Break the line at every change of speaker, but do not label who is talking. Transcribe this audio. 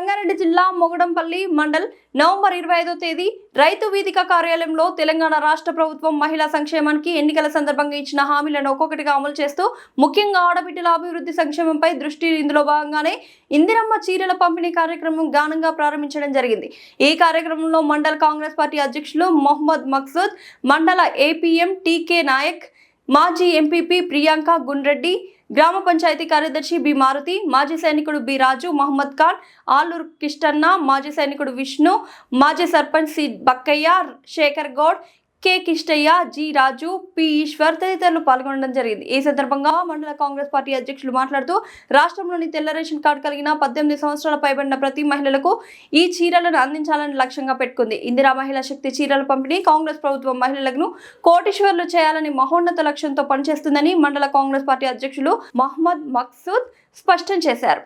రంగారెడ్డి జిల్లా మొగడంపల్లి మండల్ నవంబర్ ఇరవై ఐదో తేదీ రైతు వేదిక కార్యాలయంలో తెలంగాణ రాష్ట్ర ప్రభుత్వం మహిళా సంక్షేమానికి ఎన్నికల సందర్భంగా ఇచ్చిన హామీలను ఒక్కొక్కటిగా అమలు చేస్తూ ముఖ్యంగా ఆడబిడ్డల అభివృద్ధి సంక్షేమంపై దృష్టి ఇందులో భాగంగానే ఇందిరమ్మ చీరల పంపిణీ కార్యక్రమం ఘనంగా ప్రారంభించడం జరిగింది. ఈ కార్యక్రమంలో మండల్ కాంగ్రెస్ పార్టీ అధ్యక్షులు మొహమ్మద్ మక్సూద్ మండల ఏపీఎం టీకే నాయక్ మాజీ ఎంపీపీ ప్రియాంక గుండ్రెడ్డి గ్రామ పంచాయతీ కార్యదర్శి బి మారుతి మాజీ సైనికుడు బి రాజు మహమ్మద్ ఖాన్ ఆలూరు కిష్టన్న మాజీ సైనికుడు విష్ణు మాజీ sarpanch C Bakkaiah Shekar Goud K Kistaiah G Raju P Eshwar తదితరులు పాల్గొనడం జరిగింది. ఈ సందర్భంగా మండల కాంగ్రెస్ పార్టీ అధ్యక్షులు మాట్లాడుతూ రాష్ట్రంలోని తెల్ల రేషన్ కార్డు కలిగిన పద్దెనిమిది సంవత్సరాల పైబడిన ప్రతి మహిళలకు ఈ చీరలను అందించాలని లక్ష్యంగా పెట్టుకుంది. ఇందిరా మహిళా శక్తి చీరల పంపిణీ కాంగ్రెస్ ప్రభుత్వం మహిళలను కోటీశ్వర్లు చేయాలని మహోన్నత లక్ష్యంతో పనిచేస్తుందని మండల కాంగ్రెస్ పార్టీ అధ్యక్షులు మహమ్మద్ మక్సూద్ స్పష్టం చేశారు.